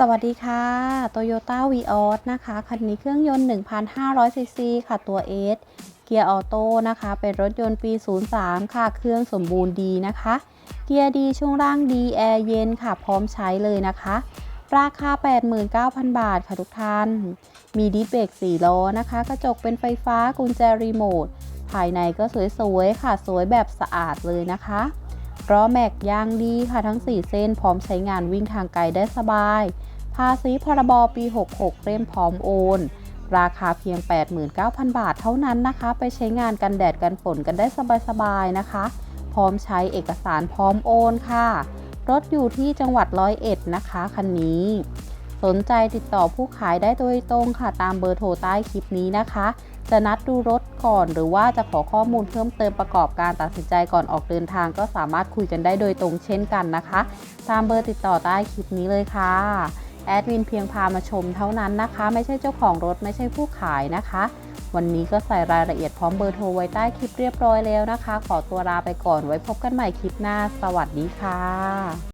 สวัสดีค่ะ Toyota v ีออนะคะ คันนี้เครื่องยนต์ 1,500ซีซีค่ะตัว S เกียร์ออโต้นะคะ เป็นรถยนต์ปี 03 ค่ะ เครื่องสมบูรณ์ดีนะคะ เกียร์ดีช่วงล่างดีแอร์เย็นค่ะ พร้อมใช้เลยนะคะ ราคา 89,000 บาทค่ะทุกท่าน มีดิสเบรก4ล้อนะคะ กระจกเป็นไฟฟ้ากุญแจรีโมท ภายในก็สวยๆค่ะ สวยแบบสะอาดเลยนะคะ ล้อแม็กยางดีค่ะทั้ง 4 เส้นพร้อมใช้งานวิ่งทางไกลได้สบาย ภาษีพรบปี 66 เล่มพร้อมโอน ราคาเพียง 89,000 บาทเท่านั้นนะคะ ไปใช้งานกันแดดกันฝนกันได้สบายๆนะคะ พร้อมใช้เอกสารพร้อมโอนค่ะ รถอยู่ที่จังหวัดร้อยเอ็ดนะคะคันนี้ สนใจติดต่อผู้ขายได้โดยตรงค่ะตามเบอร์โทรใต้คลิปนี้นะคะ จะนัดดูรถก่อนหรือว่าจะขอข้อมูลเพิ่มเติมประกอบการตัดสินใจก่อนออกเดินทางก็สามารถคุยกันได้โดยตรงเช่นกันนะคะ ตามเบอร์ติดต่อใต้คลิปนี้เลยค่ะแอดมินเพียงพามาชมเท่านั้นนะคะ ไม่ใช่เจ้าของรถไม่ใช่ผู้ขายนะคะ วันนี้ก็ใส่รายละเอียดพร้อมเบอร์โทรไว้ใต้คลิปเรียบร้อยแล้วนะคะ ขอตัวลาไปก่อนไว้พบกันใหม่คลิปหน้า สวัสดีค่ะ